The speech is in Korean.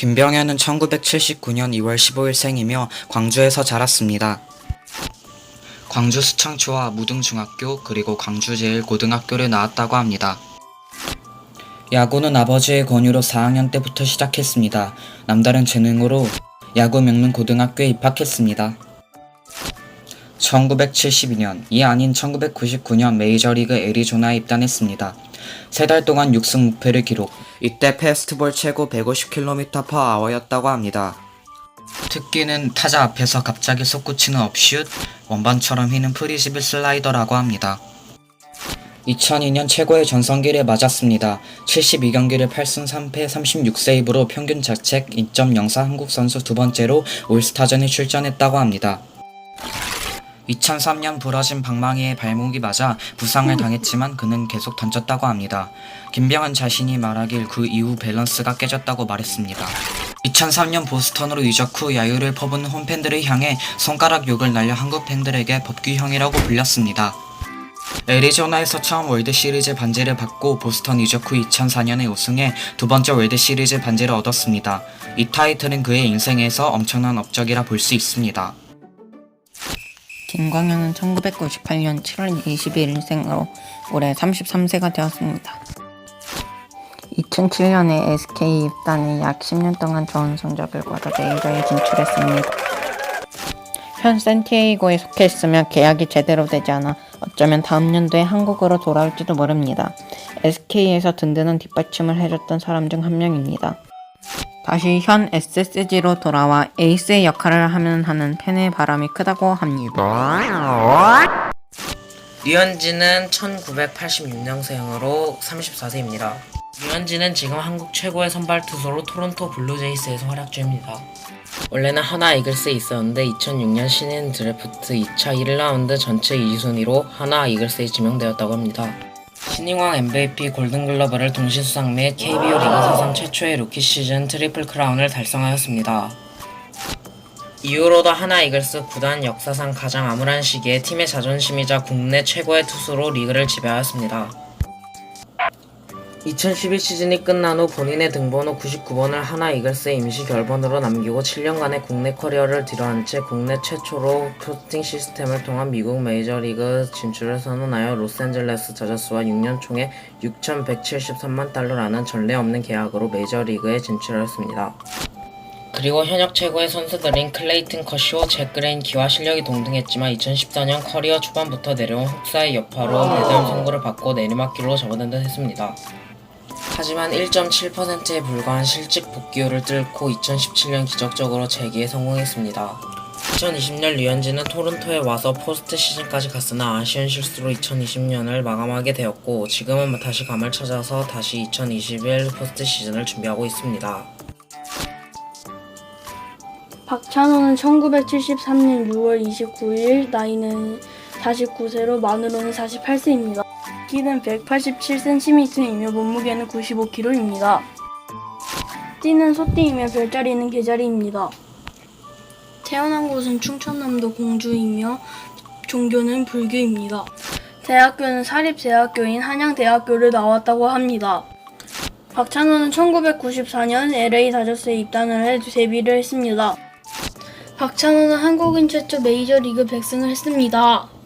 김병현은 1979년 2월 15일 생이며 광주에서 자랐습니다. 광주 수창초와 무등중학교 그리고 광주제일고등학교를 나왔다고 합니다. 야구는 아버지의 권유로 4학년 때부터 시작했습니다. 남다른 재능으로 야구 명문 고등학교에 입학했습니다. 1972년, 이 아닌 1999년 메이저리그 애리조나에 입단했습니다. 세 달 동안 6승 무패를 기록. 이때 페스트볼 최고 150km per hour였다고 합니다. 특기는 타자 앞에서 갑자기 솟구치는 업슛, 원반처럼 휘는 프리즈빌 슬라이더라고 합니다. 2002년 최고의 전성기를 맞았습니다. 72경기를 8승 3패 36세이브로 평균 자책 2.04 한국 선수 두 번째로 올스타전에 출전했다고 합니다. 2003년 부러진 방망이에 발목이 맞아 부상을 당했지만 그는 계속 던졌다고 합니다. 김병헌 자신이 말하길 그 이후 밸런스가 깨졌다고 말했습니다. 2003년 보스턴으로 이적 후 야유를 퍼붓는 홈팬들을 향해 손가락 욕을 날려 한국 팬들에게 법규형이라고 불렸습니다. 애리조나에서 처음 월드시리즈 반지를 받고 보스턴 이적 후 2004년에 우승해 두 번째 월드시리즈 반지를 얻었습니다. 이 타이틀은 그의 인생에서 엄청난 업적이라 볼 수 있습니다. 김광현은 1998년 7월 22일 생으로 올해 33세가 되었습니다. 2007년에 SK 입단해 약 10년 동안 좋은 성적을 거둬 메이저에 진출했습니다. 현 샌티에이고에 속해 있으며 계약이 제대로 되지 않아 어쩌면 다음 연도에 한국으로 돌아올지도 모릅니다. SK에서 든든한 뒷받침을 해줬던 사람 중 한 명입니다. 다시 현 SSG로 돌아와 에이스의 역할을 하면 하는 팬의 바람이 크다고 합니다. 류현진은 1986년생으로 34세입니다. 류현진은 지금 한국 최고의 선발 투수로 토론토 블루제이스에서 활약 중입니다. 원래는 하나 이글스에 있었는데 2006년 신인 드래프트 2차 1라운드 전체 2순위로 하나 이글스에 지명되었다고 합니다. 신인왕 MVP 골든글러브를 동시 수상 및 KBO 리그 사상 최초의 루키 시즌 트리플 크라운을 달성하였습니다. 이후로도 하나 이글스 구단 역사상 가장 암울한 시기에 팀의 자존심이자 국내 최고의 투수로 리그를 지배하였습니다. 2012 시즌이 끝난 후 본인의 등번호 99번을 하나 이글스의 임시 결번으로 남기고 7년간의 국내 커리어를 뒤로한 채 국내 최초로 포스팅 시스템을 통한 미국 메이저리그 진출을 선언하여 로스앤젤레스 저저스와 6년 총에 6,173만 달러라는 전례 없는 계약으로 메이저리그에 진출하였습니다. 그리고 현역 최고의 선수들인 클레이튼 커쇼, 잭 그레인키와 실력이 동등했지만 2014년 커리어 초반부터 내려온 흑사의 여파로 대담 선고를 받고 내리막길로 접어든 듯 했습니다. 하지만 1.7%에 불과한 실직 복귀율을 뚫고 2017년 기적적으로 재기에 성공했습니다. 2020년 류현진은 토론토에 와서 포스트 시즌까지 갔으나 아쉬운 실수로 2020년을 마감하게 되었고 지금은 다시 감을 찾아서 다시 2021 포스트 시즌을 준비하고 있습니다. 박찬호는 1973년 6월 29일 나이는 49세로 만으로는 48세입니다. 키는 187cm이며 몸무게는 95kg입니다. 띠는 소띠이며 별자리는 개자리입니다. 태어난 곳은 충청남도 공주이며 종교는 불교입니다. 대학교는 사립대학교인 한양대학교를 나왔다고 합니다. 박찬호는 1994년 LA 다저스에 입단을 해 데뷔를 했습니다. 박찬호는 한국인 최초 메이저리그 100승을 했습니다.